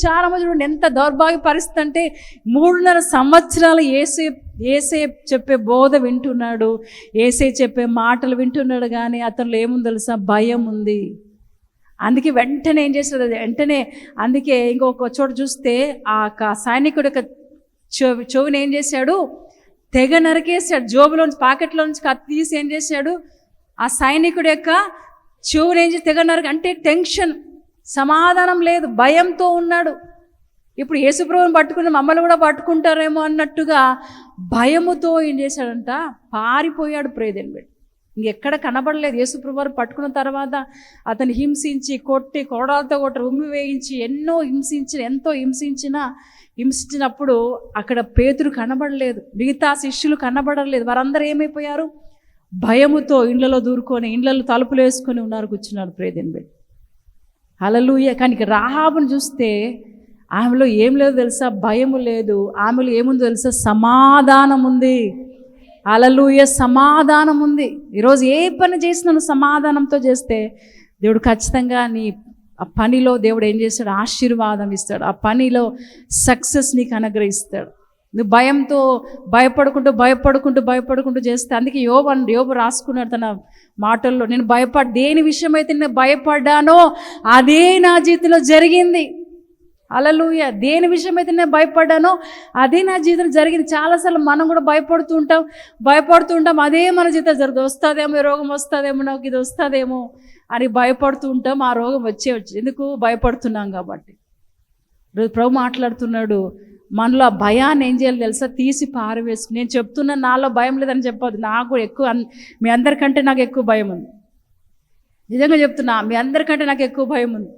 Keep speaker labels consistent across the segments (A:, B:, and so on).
A: విచారము చూడండి ఎంత దౌర్భాగ్య పరిస్థితి అంటే మూడున్నర సంవత్సరాలు ఏసే ఏసే చెప్పే బోధ వింటున్నాడు ఏసే చెప్పే మాటలు వింటున్నాడు కానీ అతనిలో ఏముంది తెలుసా? భయం ఉంది. అందుకే వెంటనే ఏం చేశాడు? అది వెంటనే అందుకే ఇంకొక చోట చూస్తే ఆ సైనికుడు యొక్క చెవి చెవిని ఏం చేశాడు? తెగ నరికేశాడు. జోబులోంచి పాకెట్లోంచి కత్తి తీసి ఏం చేశాడు? ఆ సైనికుడి యొక్క చెవుని ఏం చేసి తెగ నరక అంటే టెన్షన్ సమాధానం లేదు భయంతో ఉన్నాడు. ఇప్పుడు యేసుప్రభుని పట్టుకుని మమ్మల్ని కూడా పట్టుకుంటారేమో అన్నట్టుగా భయముతో ఏం చేశాడంట? పారిపోయాడు ప్రేదని పెట్టి ఇంకెక్కడ కనబడలేదు. యేసుప్రభు పట్టుకున్న తర్వాత అతను హింసించి కొట్టి కొరడాలతో కొట్టి ఉమ్మి వేయించి ఎన్నో హింసించిన ఎంతో హింసించిన హింసించినప్పుడు అక్కడ పేతురు కనబడలేదు. మిగతా శిష్యులు కనబడలేదు. వారందరూ ఏమైపోయారు? భయముతో ఇండ్లలో దూరుకొని ఇండ్లలో తలుపులు వేసుకొని ఉన్నారు కూర్చున్నారు ప్రేదని పెట్టి అలలుయ కానీ రాహాబును చూస్తే ఆమెలో ఏం లేదు తెలుసా? భయము లేదు. ఆమెలో ఏముందో తెలుసా? సమాధానం ఉంది. అలలుయ సమాధానం ఉంది. ఈరోజు ఏ పని చేసినా సమాధానంతో చేస్తే దేవుడు ఖచ్చితంగా నీ ఆ పనిలో దేవుడు ఏం చేస్తాడు? ఆశీర్వాదం ఇస్తాడు. ఆ పనిలో సక్సెస్ నీకు అనుగ్రహిస్తాడు. నువ్వు భయంతో భయపడుకుంటూ భయపడుకుంటూ భయపడుకుంటూ చేస్తే అందుకే యోబు యోబు రాసుకున్నాడు తన మాటల్లో. నేను భయపడ దేని విషయమైతే నేను భయపడ్డానో అదే నా జీవితంలో జరిగింది. అలలుయ దేని విషయమైతే నేను భయపడ్డానో అదే నా జీవితంలో జరిగింది. చాలాసార్లు మనం కూడా భయపడుతూ ఉంటాం భయపడుతూ ఉంటాం. అదే మన జీవితం జరుగుతుంది. వస్తుందేమో ఈ రోగం వస్తుందేమో నాకు ఇది వస్తుందేమో అని భయపడుతూ ఉంటాం. ఆ రోగం వచ్చే వచ్చి. ఎందుకు? భయపడుతున్నాం కాబట్టి. ప్రభు మాట్లాడుతున్నాడు. మనలో ఆ భయాన్ని ఏం చేయాలి తెలుసా? తీసి పారవేసుకుని. నేను చెప్తున్నా నాలో భయం లేదని చెప్పదు నాకు ఎక్కువ మీ అందరికంటే నాకు ఎక్కువ భయం ఉంది. నిజంగా చెప్తున్నా మీ అందరికంటే నాకు ఎక్కువ భయం ఉంది.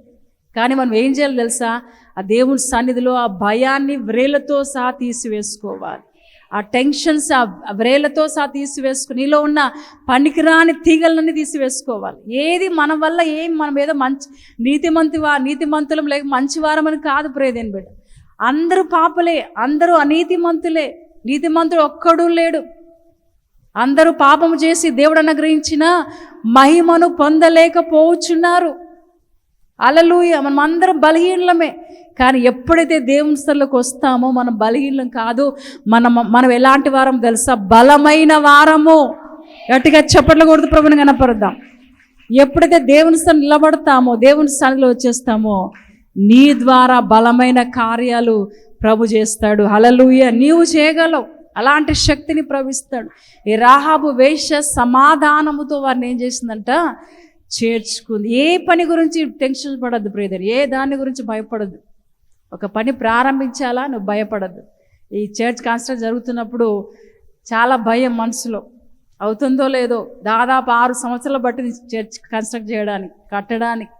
A: కానీ మనం ఏం చేయాలి తెలుసా? ఆ దేవుని సన్నిధిలో ఆ భయాన్ని వ్రేలతో సహా తీసివేసుకోవాలి. ఆ టెన్షన్స్ ఆ వ్రేలతో సహా తీసివేసుకుని నీలో ఉన్న పనికిరాని తీగలన్నీ తీసివేసుకోవాలి. ఏది మన వల్ల ఏం మనం ఏదో మంచి నీతిమంతివా నీతిమంతులం లేక మంచివారమని కాదు ప్రేదేని బిడ్డ. అందరూ పాపలే అందరూ అనీతిమంతులే. నీతిమంతుడు ఒక్కడూ లేడు. అందరూ పాపము చేసి దేవుడు అనుగ్రహించిన మహిమను పొందలేకపోవచ్చున్నారు అలలుయ మనం అందరం బలహీనలమే. కానీ ఎప్పుడైతే దేవుని స్థలంలోకి వస్తామో మనం బలహీనం కాదు. మనం మనం ఎలాంటి వారం తెలుసా? బలమైన వారము. గట్టిగా చప్పట్లు కొడుతూ ప్రభుని కనపడదాం ఎప్పుడైతే దేవుని స్థలం నిలబడతామో దేవుని స్థానంలో వచ్చేస్తామో నీ ద్వారా బలమైన కార్యాలు ప్రభు చేస్తాడు. హలలుయ నీవు చేయగలవు. అలాంటి శక్తిని ప్రవిస్తాడు ఈ రాహాబు వేష సమాధానముతో వారిని ఏం చేసిందంట? చేర్చుకుంది. ఏ పని గురించి టెన్షన్ పడద్దు బ్రదర్. ఏ దాని గురించి భయపడద్దు. ఒక పని ప్రారంభించాలా? నువ్వు భయపడద్దు. ఈ చర్చ్ కన్స్ట్రక్ట్ జరుగుతున్నప్పుడు చాలా భయం మనసులో. అవుతుందో లేదో దాదాపు ఆరు సంవత్సరాలు పట్టింది చర్చ్ కన్స్ట్రక్ట్ చేయడానికి కట్టడానికి.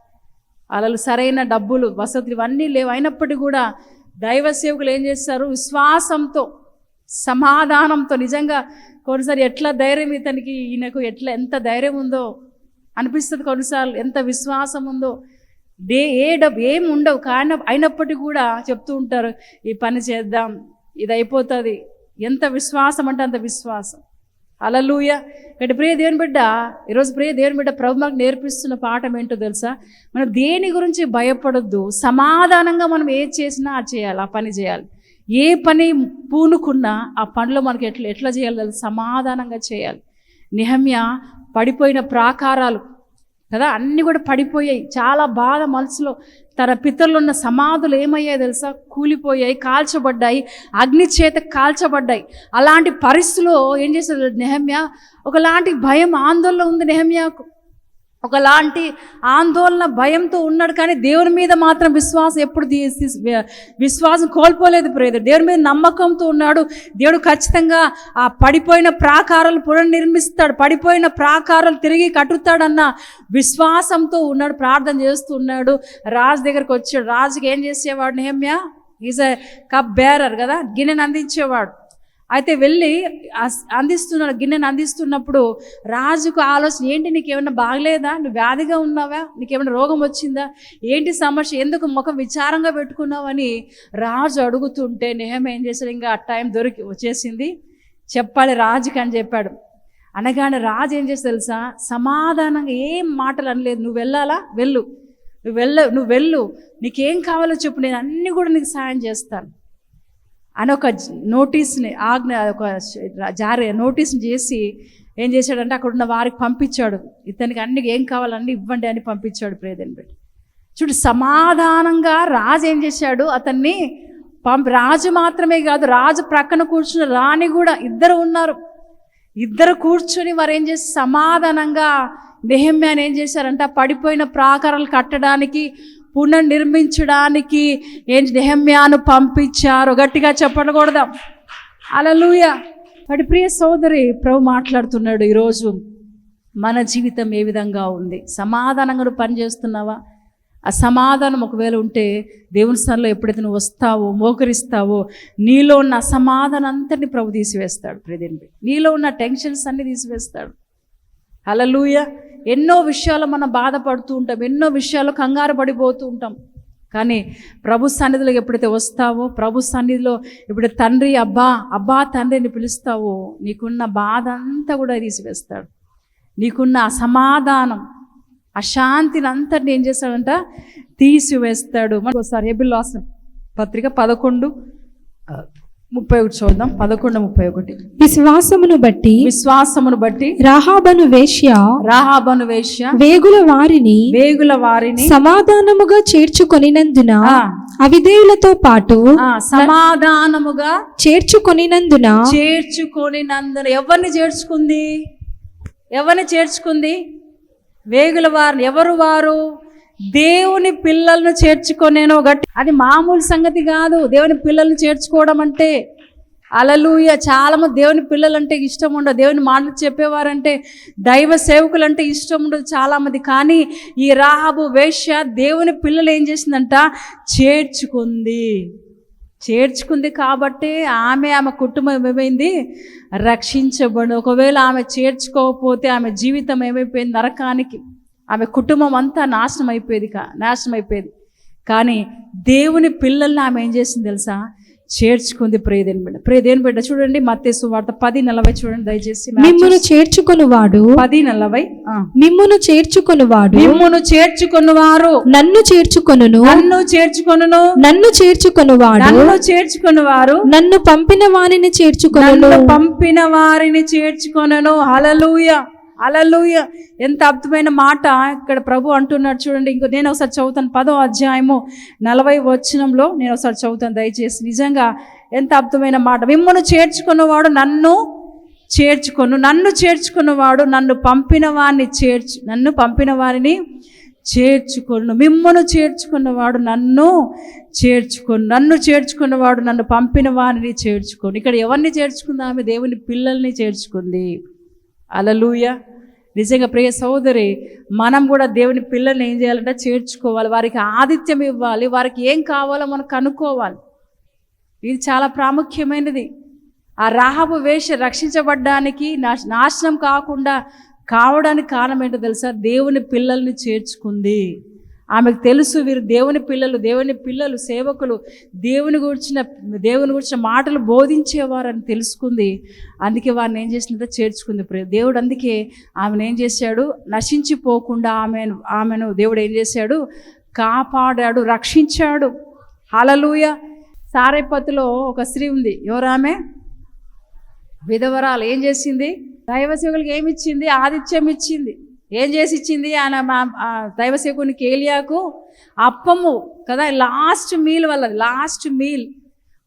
A: అలలు సరైన డబ్బులు వసతులు ఇవన్నీ లేవు. అయినప్పటికీ కూడా దైవ సేవకులు ఏం చేస్తారు? విశ్వాసంతో సమాధానంతో నిజంగా కొన్నిసారి ఎట్లా ధైర్యం ఇతనికి ఈయనకు ఎట్లా ఎంత ధైర్యం ఉందో అనిపిస్తుంది కొన్నిసార్లు. ఎంత విశ్వాసం ఉందో. డే ఏ డబ్బు ఏం ఉండవు. కానీ అయినప్పటికీ కూడా చెప్తూ ఉంటారు ఈ పని చేద్దాం ఇది అయిపోతుంది. ఎంత విశ్వాసం అంటే అంత విశ్వాసం. అలలుయ ఇక్కడ ప్రియ దేవుని బిడ్డ ఈరోజు ప్రియ దేవుని బిడ్డ ప్రభు మాకు నేర్పిస్తున్న పాఠం ఏంటో తెలుసా? మనం దేని గురించి భయపడొద్దు సమాధానంగా మనం ఏ చేసినా అది చేయాలి ఆ పని చేయాలి. ఏ పని పూనుకున్నా ఆ పనిలో మనకి ఎట్లా ఎట్లా చేయాలి సమాధానంగా చేయాలి. నిహమ్య పడిపోయిన ప్రాకారాలు కదా? అన్నీ కూడా పడిపోయాయి. చాలా బాధ మనసులో. తన పితరులు ఉన్న సమాధులు ఏమయ్యాయి తెలుసా? కూలిపోయాయి కాల్చబడ్డాయి అగ్ని చేత కాల్చబడ్డాయి. అలాంటి పరిస్థితిలో ఏం చేస్తుంది నెహమ్య? ఒకలాంటి భయం ఆందోళన ఉంది నెహమ్యాకు. ఒకలాంటి ఆందోళన భయంతో ఉన్నాడు కానీ దేవుని మీద మాత్రం విశ్వాసం ఎప్పుడు విశ్వాసం కోల్పోలేదు ప్రేద దేవుని మీద నమ్మకంతో ఉన్నాడు. దేవుడు ఖచ్చితంగా ఆ పడిపోయిన ప్రాకారాలు పునర్నిర్మిస్తాడు. పడిపోయిన ప్రాకారాలు తిరిగి కట్టుతాడన్న విశ్వాసంతో ఉన్నాడు. ప్రార్థన చేస్తూ ఉన్నాడు. రాజు దగ్గరకు వచ్చాడు. రాజుకి ఏం చేసేవాడు Nehemiah is a cup bearer కదా? గిన్నెను అందించేవాడు. అయితే వెళ్ళి అందిస్తున్న గిన్నెను అందిస్తున్నప్పుడు రాజుకు ఆలోచన ఏంటి నీకేమైనా బాగలేదా? నువ్వు వ్యాధిగా ఉన్నావా? నీకేమైనా రోగం వచ్చిందా? ఏంటి సమస్య? ఎందుకు ముఖం విచారంగా పెట్టుకున్నావని రాజు అడుగుతుంటే నేహం ఏం చేశాడు? ఇంకా ఆ టైం దొరికి వచ్చేసింది. చెప్పాలి రాజుకి అని చెప్పాడు. అనగానే రాజు ఏం చేసి తెలుసా? సమాధానంగా ఏం మాటలు అనలేదు. నువ్వు వెళ్ళాలా? వెళ్ళు. నువ్వు వెళ్ళ నువ్వు వెళ్ళు. నీకేం కావాలో చెప్పు. నేను అన్నీ కూడా నీకు సాయం చేస్తాను. అని ఒక నోటీస్ని ఆజ్ఞ ఒక జారీ నోటీస్ని చేసి ఏం చేశాడంటే అక్కడ ఉన్న వారికి పంపించాడు. ఇతనికి అన్ని ఏం కావాలన్నీ ఇవ్వండి అని పంపించాడు ప్రేదని పెట్టి చూడు సమాధానంగా రాజు ఏం చేశాడు? అతన్ని పంపి రాజు మాత్రమే కాదు రాజు ప్రక్కన కూర్చున్న రాణి కూడా ఇద్దరు ఉన్నారు. ఇద్దరు కూర్చొని వారు ఏం చేసి సమాధానంగా నెహమ్యాన్ ఏం చేశారంటే? పడిపోయిన ప్రాకారాలు కట్టడానికి పునర్నిర్మించడానికి ఏం నెహమ్యాను పంపించారు గట్టిగా చెప్పకూడదాం అలలుయ వాటి ప్రియ సోదరి ప్రభు మాట్లాడుతున్నాడు ఈరోజు. మన జీవితం ఏ విధంగా ఉంది? సమాధానంగా నువ్వు పని చేస్తున్నావా? ఆ సమాధానం ఒకవేళ ఉంటే దేవుని స్థానంలో ఎప్పుడైతే నువ్వు వస్తావో మోకరిస్తావో నీలో ఉన్న అసమాధానం అంతటిని ప్రభు తీసివేస్తాడు ప్రదేంటి నీలో ఉన్న టెన్షన్స్ అన్నీ తీసివేస్తాడు. అలలుయ ఎన్నో విషయాలు మనం బాధపడుతూ ఉంటాం ఎన్నో విషయాలు కంగారు పడిపోతూ ఉంటాం. కానీ ప్రభు సన్నిధిలో ఎప్పుడైతే వస్తావో ప్రభు సన్నిధిలో ఇప్పుడు తండ్రి అబ్బా అబ్బా తండ్రిని పిలుస్తావో నీకున్న బాధ అంతా కూడా తీసివేస్తాడు. నీకున్న అసమాధానం అశాంతిని అంతటిని ఏం చేస్తాడంట? తీసివేస్తాడు. మనకు ఒకసారి హెబిల్ లాస్ పత్రిక పదకొండు ముప్పై ఒకటి చూద్దాం పదకొండు ముప్పై ఒకటి.
B: విశ్వాసమును బట్టి
A: విశ్వాసమును బట్టి
B: రాహాబను వేశ్య
A: రాహాబను వేశ్య
B: వేగుల వారిని
A: వేగుల వారిని
B: సమాధానముగా చేర్చుకొనినందున అవిధేయులతో పాటు
A: సమాధానముగా
B: చేర్చుకొనినందున
A: చేర్చుకొని నందున ఎవరిని చేర్చుకుంది? ఎవరిని చేర్చుకుంది? వేగుల వారిని. ఎవరు వారు? దేవుని పిల్లలను చేర్చుకొనేనో గట్టి అది మామూలు సంగతి కాదు. దేవుని పిల్లల్ని చేర్చుకోవడం అంటే అలలుయ చాలా మంది దేవుని పిల్లలంటే ఇష్టం ఉండదు. దేవుని మాటలు చెప్పేవారంటే దైవ సేవకులు అంటే ఇష్టం ఉండదు చాలామంది. కానీ ఈ రాహాబు వేష్య దేవుని పిల్లలు ఏం చేసిందంట? చేర్చుకుంది. చేర్చుకుంది కాబట్టి ఆమె ఆమె కుటుంబం ఏమైంది? రక్షించబడి ఒకవేళ ఆమె చేర్చుకోకపోతే ఆమె జీవితం ఏమైపోయింది? నరకానికి. ఆమె కుటుంబం అంతా నాశనం అయిపోయేది కా నాశనం అయిపోయేది. కానీ దేవుని పిల్లల్ని ఆమె ఏం చేసింది తెలుసా? చేర్చుకుంది ప్రేదేని బిడ్డ. ప్రేదేని బిడ్డ చూడండి మత్తేసు వార్త పది నలభై చూడండి దయచేసి
B: మిమ్మును చేర్చుకొనువాడు.
A: పది నలభై.
B: మిమ్మును చేర్చుకొనువాడు.
A: మిమ్మును చేర్చుకున్నవారు
B: నన్ను చేర్చుకొనును.
A: నన్ను చేర్చుకొనును.
B: నన్ను చేర్చుకొనువాడు.
A: నన్ను చేర్చుకున్నవారు
B: నన్ను పంపిన వానిని చేర్చుకొనును.
A: నన్ను పంపిన వారిని చేర్చుకొనను. హలలుయ అలలుయ ఎంత అద్భుతమైన మాట ఇక్కడ ప్రభు అంటున్నాడు చూడండి. ఇంకో నేను ఒకసారి చదువుతాను. పదో అధ్యాయము నలభై వచనంలో నేను ఒకసారి చదువుతాను. దయచేసి నిజంగా ఎంత అద్భుతమైన మాట. మిమ్మల్ని చేర్చుకున్నవాడు నన్ను చేర్చుకొను. నన్ను చేర్చుకున్నవాడు నన్ను పంపిన వారిని చేర్చు నన్ను పంపిన వారిని చేర్చుకొను. మిమ్మను చేర్చుకున్నవాడు నన్ను చేర్చుకొను. నన్ను చేర్చుకున్నవాడు నన్ను పంపిన వారిని చేర్చుకొని. ఇక్కడ ఎవరిని చేర్చుకుంది? ఆమె దేవుని పిల్లల్ని చేర్చుకుంది. అలలుయ నిజంగా ప్రియ సోదరి మనం కూడా దేవుని పిల్లల్ని ఏం చేయాలంటే చేర్చుకోవాలి. వారికి ఆతిథ్యం ఇవ్వాలి. వారికి ఏం కావాలో మనం కనుక్కోవాలి. ఇది చాలా ప్రాముఖ్యమైనది. ఆ రాహబు వేష రక్షించబడ్డానికి నాశ- నాశనం కాకుండా కావడానికి కారణం ఏంటో తెలుసా? దేవుని పిల్లల్ని చేర్చుకుంది. ఆమెకు తెలుసు వీరు దేవుని పిల్లలు దేవుని పిల్లలు సేవకులు దేవుని గురించిన దేవుని గురించిన మాటలు బోధించేవారని తెలుసుకుంది. అందుకే వారిని ఏం చేసినంత చేర్చుకుంది. దేవుడు అందుకే ఆమెను ఏం చేశాడు? నశించిపోకుండా ఆమెను ఆమెను దేవుడు ఏం చేశాడు? కాపాడాడు రక్షించాడు. హలలుయ సారైపతిలో ఒక స్త్రీ ఉంది. ఎవరామె విధవరాలు. ఏం చేసింది? దైవసేవకులకి ఏమి ఇచ్చింది? ఆతిథ్యం ఇచ్చింది. ఏం చేసి ఇచ్చింది ఆయన మా- ఆ కేలియాకు ఏలియాకు అప్పము కదా లాస్ట్ మీల్ వల్ల లాస్ట్ మీల్.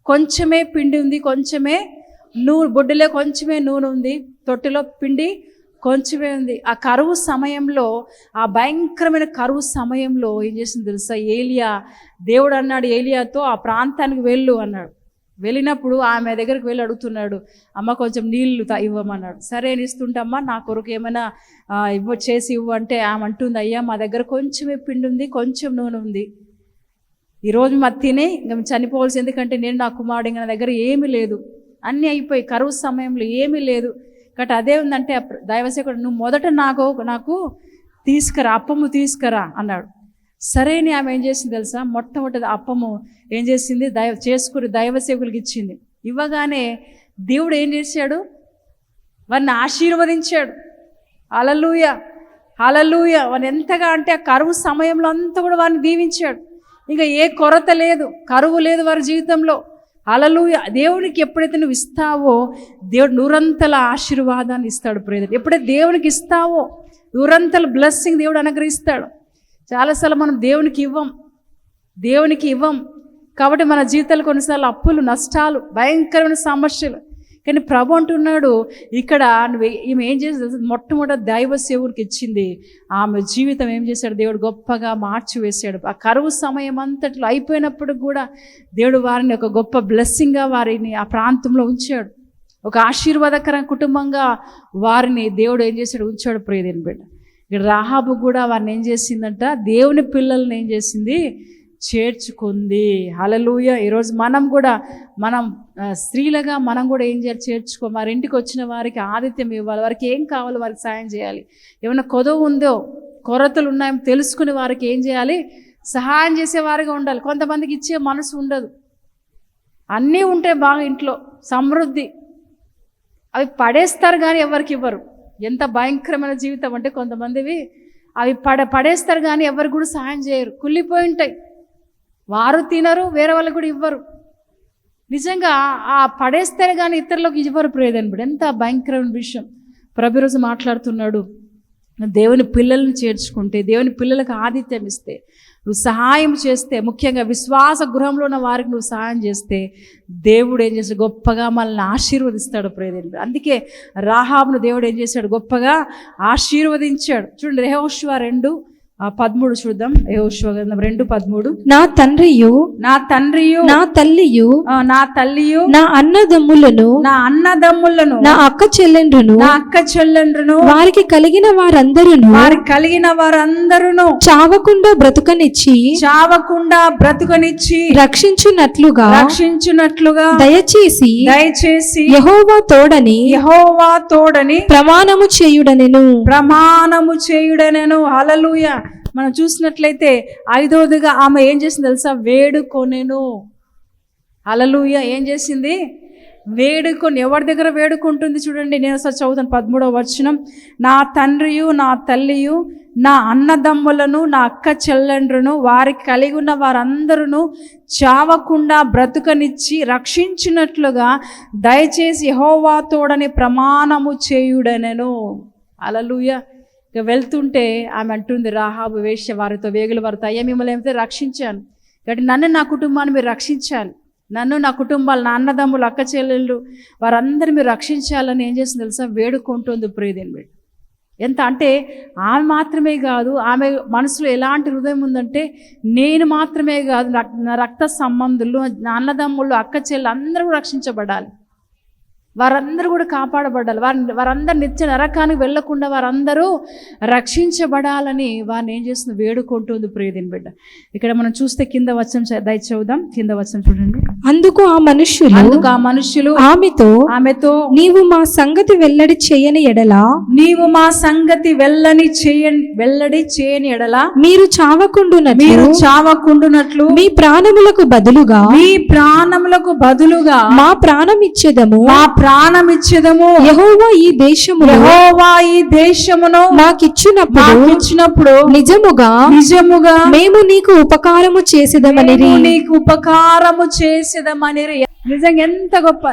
A: కొంచెమే పిండి ఉంది కొంచెమే నూనె బొడ్డులో కొంచెమే నూనె ఉంది తొట్టిలో పిండి కొంచెమే ఉంది. ఆ కరువు సమయంలో ఆ భయంకరమైన కరువు సమయంలో ఏం చేసింది తెలుసా? ఏలియా దేవుడు అన్నాడు ఏలియాతో ఆ ప్రాంతానికి వెళ్ళు అన్నాడు. వెళ్ళినప్పుడు ఆమె దగ్గరికి వెళ్ళి అడుగుతున్నాడు అమ్మ కొంచెం నీళ్ళు తా- ఇవ్వమన్నాడు. సరే అని ఇస్తుంటమ్మా నా కొరకు ఏమైనా ఇవ్వ చేసి ఇవ్వు అంటే ఆమె అంటుంది అయ్యా మా దగ్గర కొంచెమే పిండి ఉంది కొంచెం నూనె ఉంది. ఈరోజు మా తినే ఇంకా చనిపోవాల్సి ఎందుకంటే నేను నా కుమారుడు ఇంకా నా దగ్గర ఏమీ లేదు. అన్నీ అయిపోయి కరువు సమయంలో ఏమీ లేదు. కాబట్టి అదే ఉందంటే ఆ దైవసేకుడు నువ్వు మొదట నాకు నాకు తీసుకురా అప్పము తీసుకురా అన్నాడు. సరే అని ఆమె ఏం చేసింది తెలుసా? మొట్టమొదటి అప్పము ఏం చేసింది? దైవ చేసుకుని దైవ సేవకులకి ఇచ్చింది. ఇవ్వగానే దేవుడు ఏం చేశాడు? వారిని ఆశీర్వదించాడు. అలలుయ అలలుయ వాని ఎంతగా అంటే ఆ కరువు సమయంలో అంతా కూడా వారిని దీవించాడు. ఇంకా ఏ కొరత లేదు కరువు లేదు వారి జీవితంలో. హలలుయ దేవునికి ఎప్పుడైతే నువ్వు ఇస్తావో దేవుడు నూరంతల ఆశీర్వాదాన్ని ఇస్తాడు ప్రేద ఎప్పుడైతే దేవునికి ఇస్తావో నూరంతల బ్లెస్సింగ్ దేవుడు అనుగ్రహిస్తాడు. చాలాసార్లు మనం దేవునికి ఇవ్వం దేవునికి ఇవ్వం. కాబట్టి మన జీవితాలు కొన్నిసార్లు అప్పులు నష్టాలు భయంకరమైన సమస్యలు. కానీ ప్రభు అంటున్నాడు ఇక్కడ నువ్వు ఈమె ఏం చేసి మొట్టమొదటి దైవ సేవునికి ఇచ్చింది. ఆమె జీవితం ఏం చేశాడు? దేవుడు గొప్పగా మార్చి వేశాడు. ఆ కరువు సమయం అంతట్లో అయిపోయినప్పుడు కూడా దేవుడు వారిని ఒక గొప్ప బ్లెస్సింగ్గా వారిని ఆ ప్రాంతంలో ఉంచాడు. ఒక ఆశీర్వాదకర కుటుంబంగా వారిని దేవుడు ఏం చేశాడు? ఉంచాడు ప్రియదేని బిడ్డ. ఇక్కడ రాహాబు కూడా వారిని ఏం చేసిందంట? దేవుని పిల్లల్ని ఏం చేసింది? చేర్చుకుంది. అలలుయ ఈరోజు మనం కూడా మనం స్త్రీలుగా మనం కూడా ఏం చేయాలి? చేర్చుకో మరి ఇంటికి వచ్చిన వారికి ఆదిత్యం ఇవ్వాలి. వారికి ఏం కావాలో? వారికి సాయం చేయాలి. ఏమైనా కొదవ ఉందో కొరతలు ఉన్నాయో తెలుసుకుని వారికి ఏం చేయాలి? సహాయం చేసేవారిగా ఉండాలి. కొంతమందికి ఇచ్చే మనసు ఉండదు. అన్నీ ఉంటే బాగా ఇంట్లో సమృద్ధి. అవి పడేస్తారు కానీ ఎవరికి ఇవ్వరు. ఎంత భయంకరమైన జీవితం అంటే కొంతమందివి అవి పడ పడేస్తారు కానీ ఎవరు కూడా సాయం చేయరు. కుళ్ళిపోయి ఉంటాయి. వారు తినరు వేరే వాళ్ళు కూడా ఇవ్వరు. నిజంగా ఆ పడేస్తారు కానీ ఇతరులకు ఇవ్వరు ప్రేదనబడి ఎంత భయంకరమైన విషయం. ప్రభురోజు మాట్లాడుతున్నాడు. దేవుని పిల్లల్ని చేర్చుకుంటే దేవుని పిల్లలకు ఆతిథ్యం ఇస్తే నువ్వు సహాయం చేస్తే ముఖ్యంగా విశ్వాస గృహంలో ఉన్న వారికి నువ్వు సహాయం చేస్తే దేవుడు ఏం చేస్తాడు? గొప్పగా మనల్ని ఆశీర్వదిస్తాడు ప్రేదేవుడు అందుకే రాహాబును దేవుడు ఏం చేశాడు? గొప్పగా ఆశీర్వదించాడు. చూడండి రెహోష్వా రెండు పదమూడు చూద్దాం. గ్రంథం రెండు పదమూడు.
B: నా తండ్రియు
A: నా తండ్రియు
B: నా తల్లియు
A: నా తల్లియు
B: నా అన్నదమ్ములను
A: నా అన్నదమ్ములను
B: నా అక్క చెల్లెండ్రును
A: నా అక్క చెల్లెండ్రును
B: వారికి కలిగిన వారందరును
A: వారికి కలిగిన వారందరూను
B: చావకుండా బ్రతుకనిచ్చి
A: చావకుండా బ్రతుకనిచ్చి
B: రక్షించున్నట్లుగా
A: రక్షించున్నట్లుగా
B: దయచేసి
A: దయచేసి
B: యెహోవా తోడని
A: యెహోవా తోడని
B: ప్రమాణము చేయుడనెను.
A: ప్రమాణము చేయుడనను. హలలుయ మనం చూసినట్లయితే ఐదవదిగా ఆమె ఏం చేసింది తెలుసా? వేడుకొనెను. అలలుయ ఏం చేసింది? వేడుకొని ఎవరి దగ్గర వేడుకుంటుంది చూడండి. నేను అసలు చదువుతాను పదమూడవ వచనం. నా తండ్రియు నా తల్లియు నా అన్నదమ్ములను నా అక్క చెల్లెండ్రును వారికి కలిగి ఉన్న వారందరూ చావకుండా బ్రతుకనిచ్చి రక్షించినట్లుగా దయచేసి యెహోవా తోడని ప్రమాణము చేయుడనెను. అలలుయ ఇక వెళ్తుంటే ఆమె అంటుంది రాహాబు వేశ్య వారితో వేగులు వారితో అయ్యా మిమ్మల్ని ఏమైతే రక్షించాను? కాబట్టి నన్ను నా కుటుంబాన్ని మీరు రక్షించాలి. నన్ను నా కుటుంబాలు నా అన్నదమ్ములు అక్క చెల్లెళ్ళు వారందరూ మీరు రక్షించాలని ఏం చేసింది తెలుసా? వేడుకుంటుంది ప్రియదేని బిడ్డ. ఎంత అంటే ఆమె మాత్రమే కాదు ఆమె మనసులో ఎలాంటి హృదయం ఉందంటే నేను మాత్రమే కాదు నా- నా రక్త సంబంధులు నా అన్నదమ్ముళ్ళు అక్క చెల్లెలు అందరూ రక్షించబడాలి. వారందరూ కూడా కాపాడబడాలి వారి వారందరూ నిత్య నరకానికి వెళ్ళకుండా వారందరూ రక్షించబడాలని వారిని ఏం చేస్తుంది? వేడుకుంటుంది ప్రియదిని బిడ్డ. ఇక్కడ మనం చూస్తే కింద వచ్చం దయ చదువుదాం. కింద వచ్చం చూడండి.
B: అందుకు ఆ మనుష్యులు
A: అందుకు ఆ మనుషులు
B: ఆమెతో
A: ఆమెతో
B: నీవు మా సంగతి వెల్లడి చేయని ఎడలా
A: నీవు మా సంగతి వెళ్ళని చేయని వెల్లడి చేయని ఎడల
B: మీరు చావకుండునట్లు
A: మీరు చావకుండునట్లు
B: మీ ప్రాణములకు బదులుగా
A: మీ ప్రాణములకు బదులుగా
B: మా ప్రాణం ఇచ్చేదము
A: మా ప్రాణం ఇచ్చేదము
B: యెహోవా ఈ దేశములో
A: యెహోవా ఈ దేశమును
B: మాకిచ్చినప్పుడు
A: మాకు ఇచ్చినప్పుడు
B: నిజముగా
A: నిజముగా
B: మేము నీకు ఉపకారము చేసేదమని
A: నీకు ఉపకారము చేసేదమని నిజంగా ఎంత గొప్ప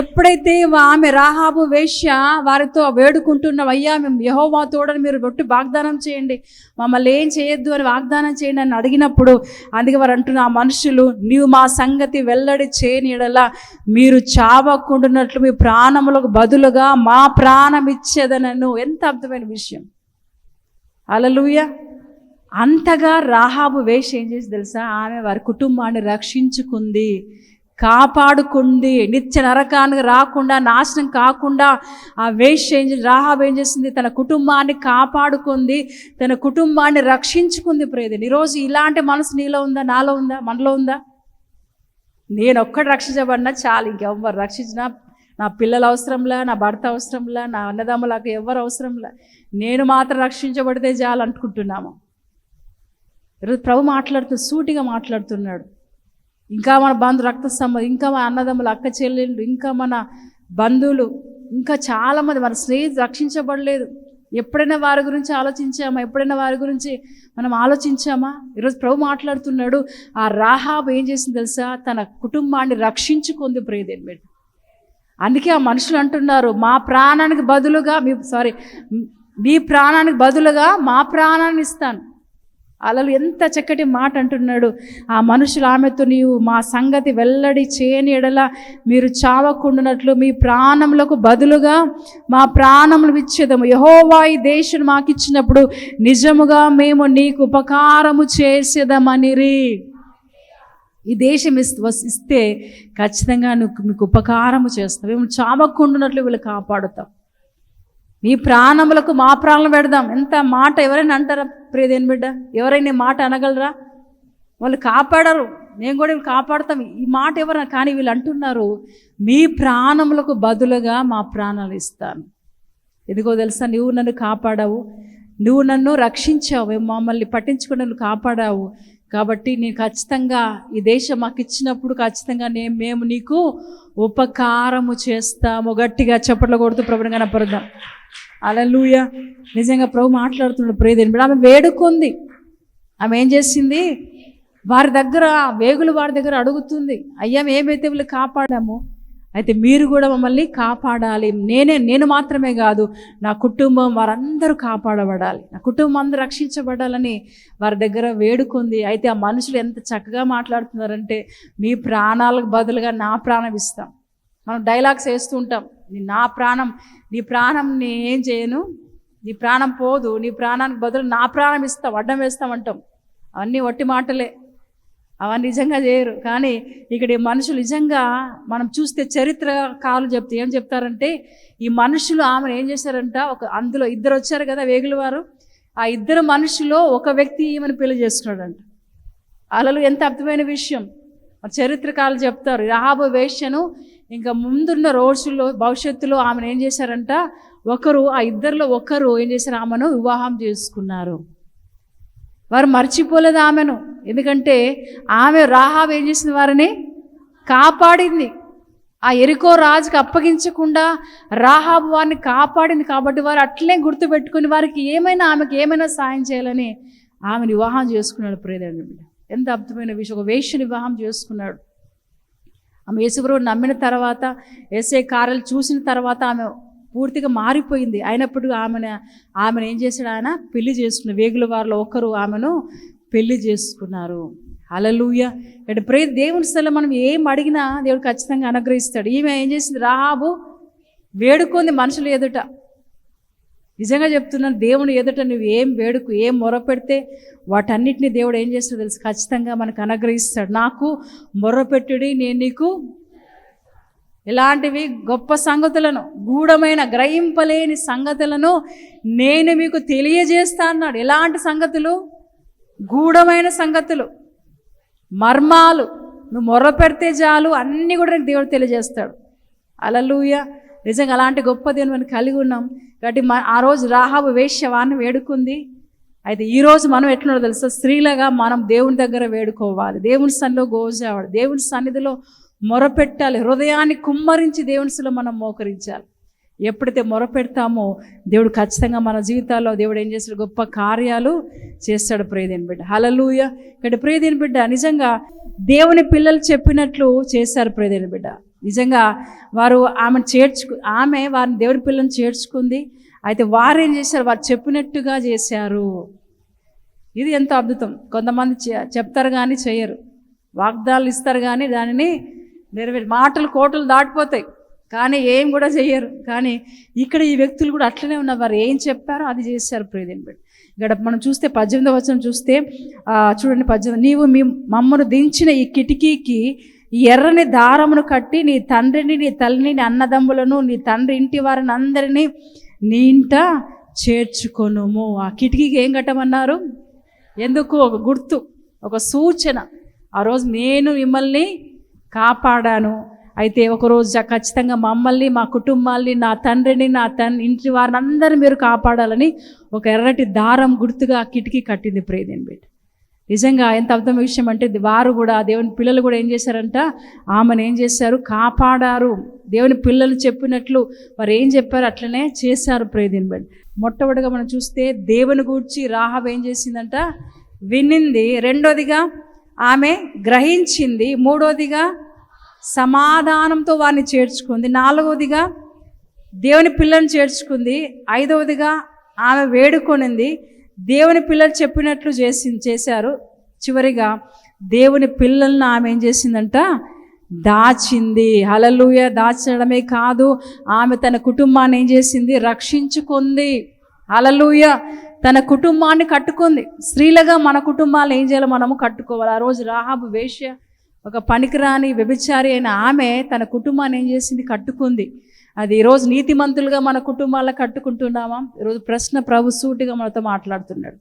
A: ఎప్పుడైతే ఆమె రాహాబు వేష్య వారితో వేడుకుంటున్న అయ్యా మేము యహోవా తోడని మీరు బొట్టి వాగ్దానం చేయండి. మమ్మల్ని ఏం చేయొద్దు అని వాగ్దానం చేయండి అని అడిగినప్పుడు అందుకే వారు అంటున్న ఆ మనుషులు నీవు మా సంగతి వెల్లడి చేయనియడలా మీరు చావకుండున్నట్లు మీ ప్రాణములకు బదులుగా మా ప్రాణం ఇచ్చేదనను. ఎంత అర్థమైన విషయం. అలలుయ అంతగా రాహాబు వేష ఏం చేసి తెలుసా? ఆమె వారి కుటుంబాన్ని రక్షించుకుంది. కాపాడుకుంది. నిత్య నరకానికి రాకుండా నాశనం కాకుండా ఆ వేష ఏం రాహాబ్ ఏం చేసింది? తన కుటుంబాన్ని కాపాడుకుంది. తన కుటుంబాన్ని రక్షించుకుంది ప్రేదని ఈరోజు ఇలాంటి మనసు నీలో ఉందా? నాలో ఉందా? మనలో ఉందా? నేను ఒక్కడు రక్షించబడినా చాలు. ఇంకెవ్వరు రక్షించినా? నా పిల్లల అవసరంలా? నా భర్త అవసరంలా? నా అన్నదమ్ములకు ఎవరు అవసరంలా? నేను మాత్రం రక్షించబడితే చాలు అనుకుంటున్నాము. ఈరోజు ప్రభు మాట్లాడుతూ సూటిగా మాట్లాడుతున్నాడు. ఇంకా మన బంధు రక్త సంబంధం ఇంకా మన అన్నదమ్ములు అక్క చెల్లెళ్ళు ఇంకా మన బంధువులు ఇంకా చాలామంది మన స్నేహితులు రక్షించబడలేదు. ఎప్పుడైనా వారి గురించి ఆలోచించామా? ఎప్పుడైనా వారి గురించి మనం ఆలోచించామా? ఈరోజు ప్రభు మాట్లాడుతున్నాడు ఆ రాహాబ్ ఏం చేసింది తెలుసా? తన కుటుంబాన్ని రక్షించుకుంది ప్రియదేని అందుకే ఆ మనుషులు అంటున్నారు మా ప్రాణానికి బదులుగా మీ సారీ మీ ప్రాణానికి బదులుగా మా ప్రాణాన్ని ఇస్తాను. అలలు ఎంత చక్కటి మాట అంటున్నాడు. ఆ మనుషులు ఆమెతో నీవు మా సంగతి వెల్లడి చేయని ఎడల మీరు చావకుండునట్లు మీ ప్రాణములకు బదులుగా మా ప్రాణములు ఇచ్చేదము యహోవా ఈ దేశం మాకు ఇచ్చినప్పుడు నిజముగా మేము నీకు ఉపకారము చేసేదమనిరి. ఈ దేశం ఇస్తే ఖచ్చితంగా నువ్వు మీకు ఉపకారము చేస్తాం. మేము చావకుండునట్లు వీళ్ళు కాపాడుతాం. మీ ప్రాణములకు మా ప్రాణం పెడదాం. ఎంత మాట ఎవరైనా అంటారా? ప్రియదేని బిడ్డ ఎవరైనా మాట అనగలరా? వాళ్ళు కాపాడరు. నేను కూడా వీళ్ళు కాపాడతాం. ఈ మాట ఎవరు కానీ వీళ్ళు అంటున్నారు మీ ప్రాణములకు బదులుగా మా ప్రాణాలు ఇస్తాను. ఎందుకో తెలుసా? నువ్వు నన్ను కాపాడావు. నువ్వు నన్ను రక్షించావు. మమ్మల్ని పట్టించుకుని నువ్వు కాపాడావు. కాబట్టి నేను ఖచ్చితంగా ఈ దేశం మాకు ఇచ్చినప్పుడు ఖచ్చితంగా నేను మేము నీకు ఉపకారము చేస్తాము. గట్టిగా చప్పట్లు కొడుతూ ప్రభుని అలా అలలుయ నిజంగా ప్రభు మాట్లాడుతున్నాడు ప్రేదేని ఆమె వేడుకుంది. ఆమె ఏం చేసింది? వారి దగ్గర వేగులు వారి దగ్గర అడుగుతుంది. అయ్యా ఏమైతే వీళ్ళు కాపాడాము. అయితే మీరు కూడా మమ్మల్ని కాపాడాలి. నేనే నేను మాత్రమే కాదు నా కుటుంబం వారందరూ కాపాడబడాలి. నా కుటుంబం అందరూ రక్షించబడాలని వారి దగ్గర వేడుకుంది. అయితే ఆ మనుషులు ఎంత చక్కగా మాట్లాడుతున్నారంటే మీ ప్రాణాలకు బదులుగా నా ప్రాణం ఇస్తాం. మనం డైలాగ్స్ వేస్తూ ఉంటాం నీ- నా ప్రాణం నీ ప్రాణం నేనేం చేయను. నీ ప్రాణం పోదు. నీ ప్రాణానికి బదులు నా ప్రాణం ఇస్తాం అడ్డం వేస్తాం అంటాం. అవన్నీ వట్టి మాటలే. అవన్నీ నిజంగా చేయరు. కానీ ఇక్కడ ఈ మనుషులు నిజంగా మనం చూస్తే చరిత్ర కాలు చెప్తే ఏం చెప్తారంటే ఈ మనుషులు ఆమెను ఏం చేశారంట ఒక అందులో ఇద్దరు వచ్చారు కదా వేగుల వారు ఆ ఇద్దరు మనుషులో ఒక వ్యక్తి ఈమెను పెళ్ళి చేసుకున్నాడంట. అలలు ఎంత అర్థమైన విషయం. చరిత్రకాలు చెప్తారు. రాబో వేష్యను ఇంకా ముందున్న రోజుల్లో భవిష్యత్తులో ఆమెను ఏం చేశారంట ఒకరు ఆ ఇద్దరిలో ఒకరు ఏం చేశారు? ఆమెను వివాహం చేసుకున్నారు. వారు మర్చిపోలేదు ఆమెను. ఎందుకంటే ఆమె రాహాబ్ ఏం చేసింది వారిని? కాపాడింది. ఆ ఎరికో రాజుకి అప్పగించకుండా రాహాబు వారిని కాపాడింది కాబట్టి వారు అట్లే గుర్తుపెట్టుకుని వారికి ఏమైనా ఆమెకి ఏమైనా సాయం చేయాలని ఆమెను వివాహం చేసుకున్నాడు ప్రియదండి ఎంత అద్భుతమైన విషయం. ఒక వేష్యని వివాహం చేసుకున్నాడు. ఆమె యేసుప్రభు నమ్మిన తర్వాత ఏసే కార్యాలు చూసిన తర్వాత ఆమె పూర్తిగా మారిపోయింది. అయినప్పుడు ఆమెను ఆమెను ఏం చేశాడు ఆయన? పెళ్ళి చేసుకున్న వేగుల వారిలో ఒకరు ఆమెను పెళ్ళి చేసుకున్నారు. అలలుయ ఇక్కడ ప్రే దేవుని స్థలం మనం ఏం అడిగినా దేవుడు ఖచ్చితంగా అనుగ్రహిస్తాడు. ఈమె ఏం చేసింది? రాహాబు వేడుకుంది మనుషులు ఎదుట. నిజంగా చెప్తున్నాను దేవుని ఎదుట నువ్వు ఏం వేడుకు ఏం మొరపెడితే వాటన్నిటిని దేవుడు ఏం చేస్తాడో తెలుసు. ఖచ్చితంగా మనకు అనుగ్రహిస్తాడు. నాకు మొరపెట్టుడి నేను నీకు ఇలాంటివి గొప్ప సంగతులను గూఢమైన గ్రహింపలేని సంగతులను నేను మీకు తెలియజేస్తా అన్నాడు. ఎలాంటి సంగతులు? గూఢమైన సంగతులు. మర్మాలు. నువ్వు మొర్ర పెడితే చాలు అన్నీ కూడా నీకు దేవుడు తెలియజేస్తాడు. అలలుయ నిజంగా అలాంటి గొప్ప దేవుని మనం కలిగి ఉన్నాం. కాబట్టి మ- ఆ రోజు రాహాబు వేశ్యవాన్ని వేడుకుంది. అయితే ఈరోజు మనం ఎట్లుండో తెలుసా? స్త్రీలుగా మనం దేవుని దగ్గర వేడుకోవాలి. దేవుని సన్నిలో గోజావాలి దేవుని సన్నిధిలో మొరపెట్టాలి. హృదయాన్ని కుమ్మరించి దేవునిసులో మనం మోకరించాలి. ఎప్పుడైతే మొరపెడతామో దేవుడు ఖచ్చితంగా మన జీవితాల్లో దేవుడు ఏం చేస్తాడు? గొప్ప కార్యాలు చేస్తాడు ప్రియదేని బిడ్డ. హలలుయ ఇక్కడ ప్రేదేని బిడ్డ నిజంగా దేవుని పిల్లలు చెప్పినట్లు చేశారు ప్రేదేని బిడ్డ. నిజంగా వారు ఆమెను చేర్చుకు ఆమె వారిని దేవుని పిల్లల్ని చేర్చుకుంది. అయితే వారు ఏం చేశారు? వారు చెప్పినట్టుగా చేశారు. ఇది ఎంతో అద్భుతం. కొంతమంది చె- చెప్తారు కానీ చేయరు. వాగ్దానాలు ఇస్తారు కానీ దానిని నెరవేరు. మాటలు కోటలు దాటిపోతాయి. కానీ ఏం కూడా చెయ్యరు. కానీ ఇక్కడ ఈ వ్యక్తులు కూడా అట్లనే ఉన్నారు. వారు ఏం చెప్పారో అది చేశారు ప్రియదేని బిడ్డ. ఇక్కడ మనం చూస్తే పద్దెనిమిదవ వచనం చూస్తే చూడండి పద్దెనిమిది. నీవు మీ మమ్మను దించిన ఈ కిటికీకి ఈ ఎర్రని దారమును కట్టి నీ తండ్రిని నీ తల్లిని నీ అన్నదమ్ములను నీ తండ్రి ఇంటి వారిని అందరినీ నీ ఇంట చేర్చుకొనుము. ఆ కిటికీకి ఏం కట్టమన్నారు? ఎందుకు? ఒక గుర్తు ఒక సూచన. ఆ రోజు నేను మిమ్మల్ని కాపాడాను. అయితే ఒకరోజు ఖచ్చితంగా మమ్మల్ని మా కుటుంబాల్ని నా తండ్రిని నా తన్ ఇంటి వారిని అందరిని మీరు కాపాడాలని ఒక ఎర్రటి దారం గుర్తుగా కిటికీ కట్టింది ప్రేదేని బిడ్డ నిజంగా ఎంత అర్థం విషయం అంటే వారు కూడా దేవుని పిల్లలు కూడా ఏం చేశారంట? ఆమెను ఏం చేశారు? కాపాడారు. దేవుని పిల్లలు చెప్పినట్లు వారు ఏం చెప్పారు? అట్లనే చేశారు ప్రేదిని బట్టి మొట్టమొదటిగా మనం చూస్తే దేవుని గూర్చి రాహబ్ ఏం చేసిందంట? వినింది రెండోదిగా ఆమె గ్రహించింది. మూడోదిగా సమాధానంతో వారిని చేర్చుకుంది. నాలుగవదిగా దేవుని పిల్లని చేర్చుకుంది. ఐదవదిగా ఆమె వేడుకొనింది. దేవుని పిల్లలు చెప్పినట్లు చేసి చేశారు. చివరిగా దేవుని పిల్లల్ని ఆమె ఏం చేసిందంట? దాచింది. హలలుయ దాచడమే కాదు. ఆమె తన కుటుంబాన్ని ఏం చేసింది? రక్షించుకుంది. హలలుయ తన కుటుంబాన్ని కట్టుకుంది. స్త్రీలుగా మన కుటుంబాలు ఏం చేయాలో మనము కట్టుకోవాలి. ఆ రోజు రాహాబు వేష్య ఒక పనికిరాని వ్యభిచారి అయిన ఆమె తన కుటుంబాన్ని ఏం చేసింది? కట్టుకుంది. అది ఈరోజు నీతిమంతులుగా మన కుటుంబాల్లో కట్టుకుంటున్నామా? ఈరోజు ప్రశ్న ప్రభు సూటిగా మనతో మాట్లాడుతున్నాడు.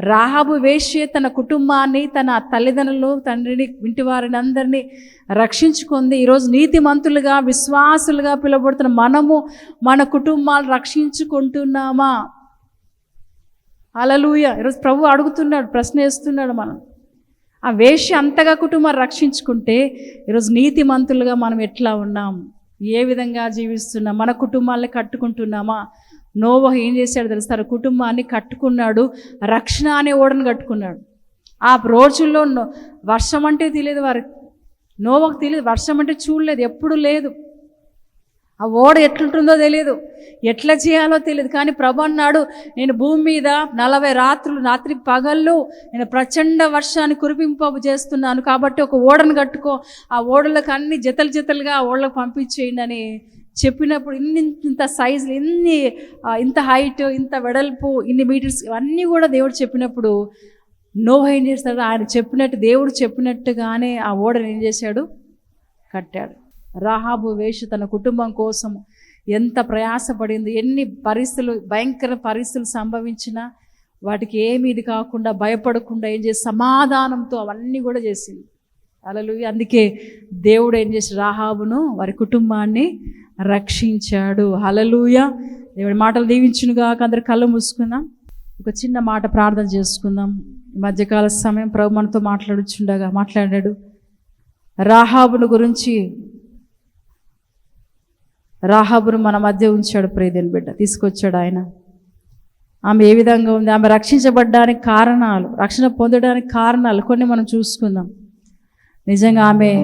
A: రాహాబు వేష్య తన కుటుంబాన్ని తన తల్లిదండ్రులు తండ్రిని ఇంటివారిని అందరినీ రక్షించుకుంది. ఈరోజు నీతిమంతులుగా విశ్వాసులుగా పిలువబడుతున్న మనము మన కుటుంబాలు రక్షించుకుంటున్నామా? అలలుయ ఈరోజు ప్రభు అడుగుతున్నాడు ప్రశ్న వేస్తున్నాడు మనం. ఆ వేష్య అంతగా కుటుంబాన్ని రక్షించుకుంటే ఈరోజు నీతిమంతులుగా మనం ఎట్లా ఉన్నాం? ఏ విధంగా జీవిస్తున్నాం? మన కుటుంబాలని కట్టుకుంటున్నామా? నోవహ ఏం చేశాడు తెలుస్తారు కుటుంబాన్ని కట్టుకున్నాడు రక్షణ అనే ఓడను కట్టుకున్నాడు. ఆ రోజుల్లో నో- వర్షం అంటే తెలియదు వారికి. నోవకు తెలియదు వర్షం అంటే చూడలేదు ఎప్పుడు లేదు. ఆ ఓడ ఎట్లుంటుందో తెలియదు ఎట్లా చేయాలో తెలియదు కానీ ప్రభు అన్నాడు నేను భూమి మీద నలభై రాత్రులు రాత్రి పగళ్ళు నేను ప్రచండ వర్షాన్ని కురిపింపబు చేస్తున్నాను. కాబట్టి ఒక ఓడను కట్టుకో. ఆ ఓడలకు అన్ని జతలు జతలుగా ఆ ఓడలకు పంపించేయండి అని చెప్పినప్పుడు ఇన్ని ఇంత సైజులు ఇన్ని ఇంత హైట్ ఇంత వెడల్పు ఇన్ని మీటర్స్ ఇవన్నీ కూడా దేవుడు చెప్పినప్పుడు నో ఏం చేస్తాడు? ఆయన చెప్పినట్టు దేవుడు చెప్పినట్టుగానే ఆ ఓడను ఏం చేశాడు? కట్టాడు. రాహాబు వేషి తన కుటుంబం కోసం ఎంత ప్రయాసపడింది ఎన్ని పరిస్థితులు భయంకర పరిస్థితులు సంభవించినా వాటికి ఏమి ఇది కాకుండా భయపడకుండా ఏం చేసి సమాధానంతో అవన్నీ కూడా చేసింది. అలలు అందుకే దేవుడు ఏం చేసి రాహాబును వారి కుటుంబాన్ని రక్షించాడు. హలలుయ దేవుడి మాటలు దీవించునుగా అందరు కళ్ళు మూసుకుందాం. ఒక చిన్న మాట ప్రార్థన చేసుకుందాం. ఈ మధ్యకాల సమయం ప్రభు మనతో మాట్లాడుచుండగా మాట్లాడాడు. రాహాబును గురించి రాహాబును మన మధ్య ఉంచాడు ప్రేదేని బిడ్డ తీసుకొచ్చాడు ఆయన. ఆమె ఏ విధంగా ఉంది? ఆమె రక్షించబడ్డానికి కారణాలు రక్షణ పొందడానికి కారణాలు కొన్ని మనం చూసుకుందాం. నిజంగా ఆమె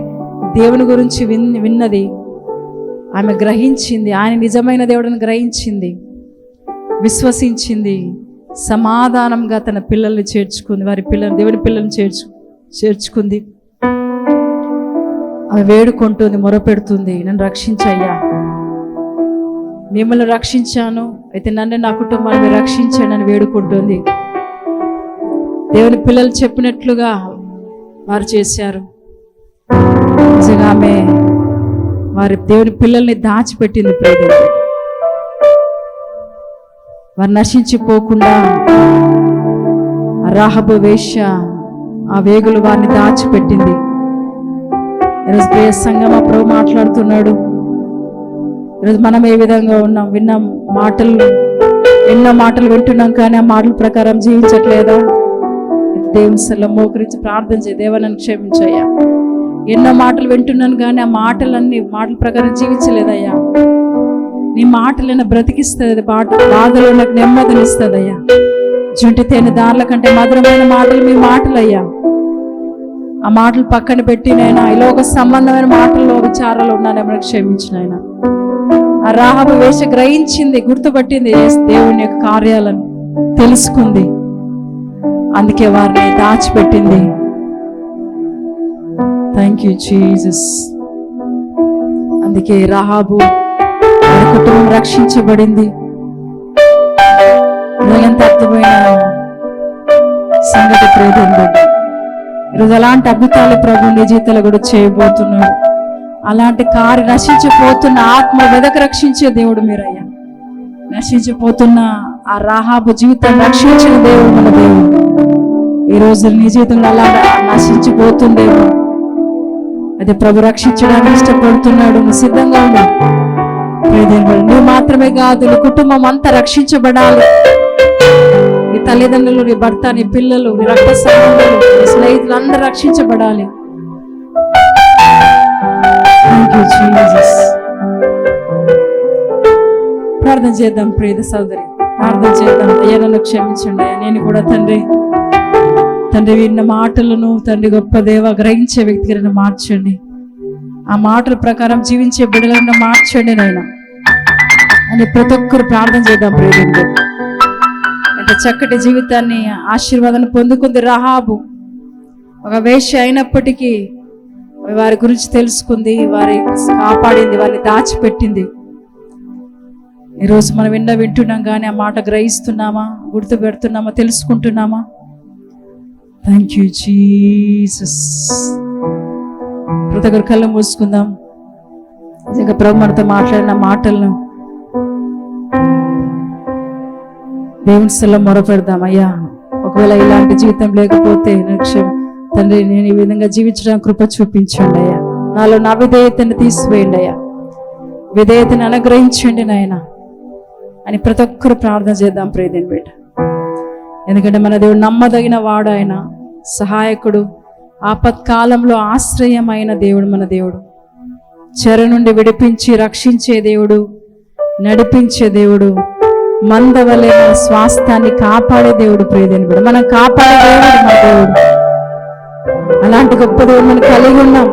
A: దేవుని గురించి విన్ విన్నది ఆమె గ్రహించింది ఆయన నిజమైన దేవుడిని గ్రహించింది విశ్వసించింది సమాధానంగా తన పిల్లల్ని చేర్చుకుంది వారి పిల్లలు దేవుని పిల్లల్ని చేర్చు చేర్చుకుంది. ఆమె వేడుకుంటుంది మొరపెడుతుంది నన్ను రక్షించయ్యా. మిమ్మల్ని రక్షించాను. అయితే నన్ను నా కుటుంబాన్ని రక్షించాను అని వేడుకుంటుంది. దేవుని పిల్లలు చెప్పినట్లుగా వారు చేశారు. నిజంగా ఆమె వారి దేవుని పిల్లల్ని దాచిపెట్టింది ప్రేమ వారు నశించిపోకుండా ఆ రాహబు ఆ వేగులు వారిని దాచిపెట్టింది. ఈరోజు ప్రియ సంగమ ప్రభు మాట్లాడుతున్నాడు. ఈరోజు మనం ఏ విధంగా ఉన్నాం? విన్నాం మాటలు. ఎన్నో మాటలు వింటున్నాం కానీ ఆ మాటల ప్రకారం జీవించట్లేదా? దేవుని సల్ల మోకరించి ప్రార్థన చేయ. దేవనని క్షమించయ్యా. ఎన్నో మాటలు వింటున్నాను కానీ ఆ మాటలన్నీ మాటల ప్రకారం జీవించలేదయ్యా. నీ మాటలను బ్రతికిస్తుంది బాట బాధలో నాకు నెమ్మదినిస్తుందయ్యా. జుంటి తేనె దారుల కంటే మధురమైన మాటలు మీ మాటలయ్యా. ఆ మాటలు పక్కన పెట్టి నైనా ఇలోక సంబంధమైన మాటల్లో విచారాలు ఉన్నానేమో క్షమించిన ఆయన ఆ రాహబు వేష గ్రహించింది గుర్తుపట్టింది దేవుని యొక్క కార్యాలను తెలుసుకుంది. అందుకే వారిని దాచిపెట్టింది. థ్యాంక్ యూ జీజస్ అందుకే రాహాబు వారి కుటుంబం రక్షించబడింది. ఇది అర్థమైన సంగతి ప్రేదండి ఈరోజు అలాంటి అద్భుతాలు ప్రభు నీ కూడా చేయబోతున్నాడు. అలాంటి కారు నశించిపోతున్న ఆత్మ వెదక రక్షించే దేవుడు మీరయ్యా. నశించిపోతున్న ఆ రాహాబు జీవితం రక్షించిన దేవుడు మన దేవుడు. ఈ రోజు నీ జీవితంలో అలా నశించిపోతుందేమో అదే ప్రభు రక్షించడానికి ఇష్టపడుతున్నాడు. నువ్వు సిద్ధంగా ఉన్నావు నువ్వు మాత్రమే కాదు నీ కుటుంబం అంతా రక్షించబడాలి. నీ తల్లిదండ్రులు నీ భర్త నీ పిల్లలు నీ రక్త సంబంధాలు నీ స్నేహితులు అందరూ రక్షించబడాలి. Thank you Jesus. ప్రార్థన చేద్దాం ప్రేద సోదరి ప్రార్థన చేద్దాం. అయ్యా నన్ను క్షమించండి నేను కూడా తండ్రి తండ్రి విన్న మాటలను తండ్రి గొప్ప దేవ గ్రహించే వ్యక్తిగా మార్చండి. ఆ మాటల ప్రకారం జీవించే బిడ్డలను మార్చండి నాయన. అని ప్రతి ఒక్కరు ప్రార్థన చేద్దాం ప్రేమించు ఎంత చక్కటి జీవితాన్ని ఆశీర్వాదాన్ని పొందుకుంది రహాబు. ఒక వేష అయినప్పటికీ వారి గురించి తెలుసుకుంది వారి కాపాడింది వారిని దాచిపెట్టింది. ఈరోజు మనం విన్న వింటున్నాం కానీ ఆ మాట గ్రహిస్తున్నామా గుర్తు పెడుతున్నామా తెలుసుకుంటున్నామా? థ్యాంక్ యూ జీసస్ ప్రతి ఒక్కరు కళ్ళు మూసుకుందాం. నిజంగా ప్రభు మనతో మాట్లాడిన మాటలను దేవుని స్థలం మొరపెడదాం. అయ్యా ఒకవేళ ఇలాంటి జీవితం లేకపోతే నిక్షం తండ్రి నేను ఈ విధంగా జీవించడానికి కృప చూపించండి అయ్యా. నాలో నా విధేయతను తీసివేయండి అయ్యా. విధేయతను అనుగ్రహించండి నాయన. అని ప్రతి ఒక్కరు ప్రార్థన చేద్దాం ప్రేదేని బిడ్డ. ఎందుకంటే మన దేవుడు నమ్మదగిన వాడు ఆయన సహాయకుడు ఆపత్కాలంలో ఆశ్రయమైన దేవుడు మన దేవుడు. చెర నుండి విడిపించి రక్షించే దేవుడు నడిపించే దేవుడు మందవలే మన స్వాస్థాన్ని కాపాడే దేవుడు ప్రియదేని బిడ్డ. మనం కాపాడే దేవుడు మన దేవుడు. అలాంటి గొప్ప దేవుని మనం కలిగి ఉన్నాం.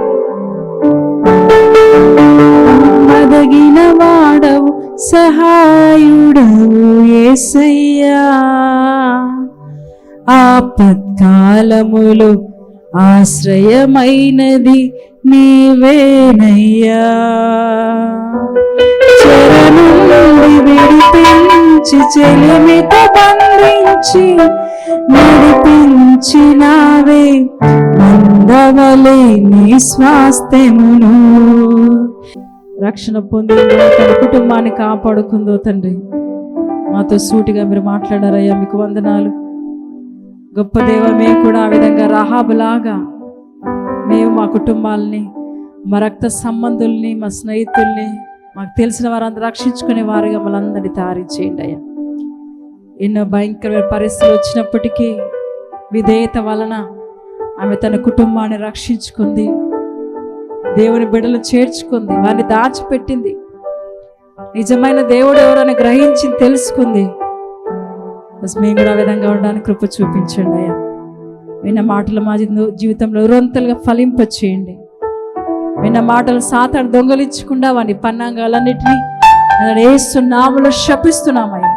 A: నమ్మదగిన వాడవు సహాయుడవు ఏసయ్యా. ఆపత్కాలములు ఆశ్రయమైనది నీవేనయ్యా. చెరను విడిపించి చెలిమిత బంధించి నడిపించినావే మందవలే నీ స్వాస్థ్యమును. రక్షణ పొందిందో తన కుటుంబాన్ని కాపాడుకుందో తండ్రి మాతో సూటిగా మీరు మాట్లాడారయ్యా మీకు వందనాలు. గొప్ప దేవమే కూడా ఆ విధంగా రహాబులాగా మేము మా కుటుంబాలని మా రక్త సంబంధుల్ని మా స్నేహితుల్ని మాకు తెలిసిన వారందరూ రక్షించుకునే వారుగా మనందరినీ తయారు చేయండి అయ్యా. ఎన్నో భయంకరమైన పరిస్థితులు వచ్చినప్పటికీ విధేయత వలన ఆమె తన కుటుంబాన్ని రక్షించుకుంది. దేవుని బిడ్డలు చేర్చుకుంది. వారిని దాచిపెట్టింది. నిజమైన దేవుడు ఎవరని గ్రహించి తెలుసుకుంది. మేము కూడా ఆ విధంగా ఉండడానికి కృప చూపించండి అయ్యా. విన్న మాటలు మా జీవితంలో రొంతలుగా ఫలింప చేయండి విన్న మాటలు సాతాను దొంగలించకుండా వాని పన్నాంగాలన్నింటినీ వేస్తున్నాములో శపిస్తున్నామయ్యా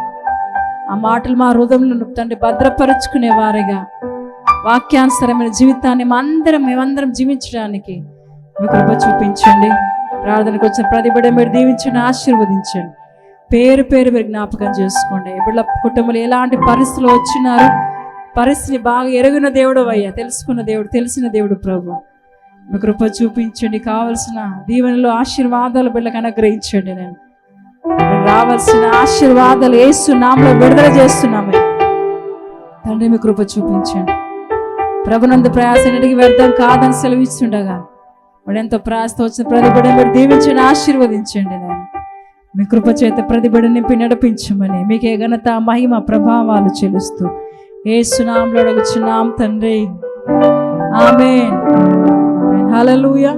A: ఆ మాటలు మా హృదయంలో తండ్రి భద్రపరుచుకునే వారిగా వాక్యానుసరమైన జీవితాన్ని అందరం మేమందరం జీవించడానికి మీ కృప చూపించండి. ప్రార్థనకు వచ్చిన ప్రతిబిడ మీరు దీవించండి ఆశీర్వదించండి. పేరు పేరు మీరు జ్ఞాపకం చేసుకోండి. ఇప్పుడు కుటుంబంలో ఎలాంటి పరిస్థితులు వచ్చినారో పరిస్థితి బాగా ఎరుగున దేవుడు అయ్యా తెలుసుకున్న దేవుడు తెలిసిన దేవుడు ప్రభు. మీ కృప చూపించండి. కావలసిన దీవెనలో ఆశీర్వాదాలు బిడ్డకు అనుగ్రహించండి నేను. రావాల్సిన ఆశీర్వాదాలు వేస్తున్నాము విడుదల చేస్తున్నామే తండ్రి మీ కృప చూపించండి. ప్రభునందు ప్రయాసనికి వ్యర్థం కాదని సెలవిస్తుండగా వాడు ఎంతో ప్రయాసతో వచ్చిన ప్రతిబిడ మీరు దీవించండి ఆశీర్వదించండి నేను మీ కృప చేత ప్రతిబిడ నింపి నడిపించమని మీకే ఘనత మహిమ ప్రభావాలు చెలుస్తూ ఏ సునాంలో అడుగుచున్నాం తండ్రి. ఆమె
C: హలలుయా